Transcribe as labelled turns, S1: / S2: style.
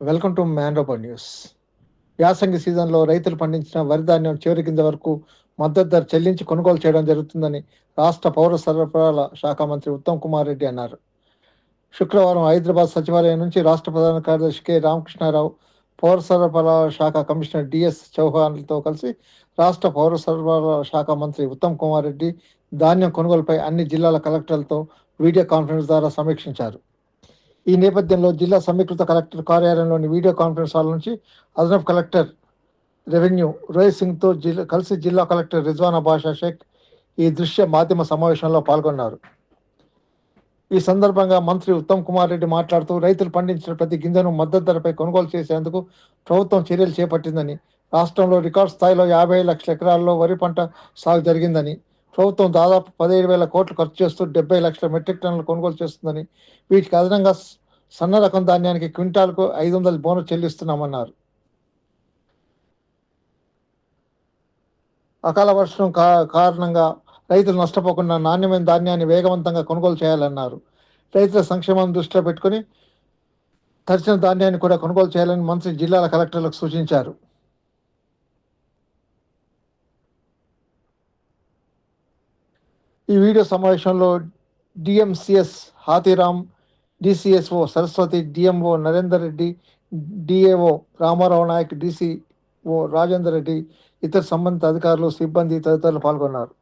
S1: Welcome to మ్యాన్రోబర్ news. యాసంగి సీజన్లో రైతులు పండించిన వరి ధాన్యం చివరి కింద వరకు మద్దతు ధర చెల్లించి కొనుగోలు చేయడం జరుగుతుందని రాష్ట్ర పౌర సరఫరాల శాఖ మంత్రి ఉత్తమ్ కుమార్ రెడ్డి అన్నారు. శుక్రవారం హైదరాబాద్ సచివాలయం నుంచి రాష్ట్ర ప్రధాన కార్యదర్శి కె. రామకృష్ణారావు పౌర సరఫరాల శాఖ కమిషనర్ డిఎస్ చౌహాన్లతో కలిసి రాష్ట్ర పౌర సరఫరాల శాఖ మంత్రి ఉత్తమ్ కుమార్ రెడ్డి ధాన్యం కొనుగోలుపై అన్ని జిల్లాల కలెక్టర్లతో వీడియో కాన్ఫరెన్స్ ద్వారా సమీక్షించారు. ఈ నేపథ్యంలో జిల్లా సమీకృత కలెక్టర్ కార్యాలయంలోని వీడియో కాన్ఫరెన్స్ హాల్ నుంచి అదనపు కలెక్టర్ రెవెన్యూ రోహిత్ సింగ్తో జిల్లా కలిసి జిల్లా కలెక్టర్ రిజ్వానా బాషా షేక్ ఈ దృశ్య మాధ్యమ సమావేశంలో పాల్గొన్నారు. ఈ సందర్భంగా మంత్రి ఉత్తమ్ కుమార్ రెడ్డి మాట్లాడుతూ రైతులు పండించిన ప్రతి గింజను మద్దతు ధరపై కొనుగోలు చేసేందుకు ప్రభుత్వం చర్యలు చేపట్టిందని రాష్ట్రంలో రికార్డు స్థాయిలో యాభై లక్షల ఎకరాల్లో వరి పంట సాగు జరిగిందని ప్రభుత్వం దాదాపు పదిహేడు వేల కోట్లు ఖర్చు చేస్తూ డెబ్బై లక్షల మెట్రిక్ టన్నులు కొనుగోలు చేస్తుందని వీటికి అదనంగా సన్న రకం ధాన్యానికి క్వింటాల్కు ఐదు వందల బోనస్ చెల్లిస్తున్నామన్నారు. అకాల వర్షం కా కారణంగా రైతులు నష్టపోకుండా నాణ్యమైన ధాన్యాన్ని వేగవంతంగా కొనుగోలు చేయాలన్నారు. రైతుల సంక్షేమం దృష్టిలో పెట్టుకుని తరిచిన ధాన్యాన్ని కూడా కొనుగోలు చేయాలని మంత్రి జిల్లాల కలెక్టర్లకు సూచించారు. ఈ వీడియో సమావేశంలో DMCS Hathiram DCSO Saraswathi DMO Narender Reddy DAO Ramarao Nayak DCO Rajender Reddy ఇతర సంబంధిత అధికారులు సిబ్బంది తదితరులు పాల్గొన్నారు.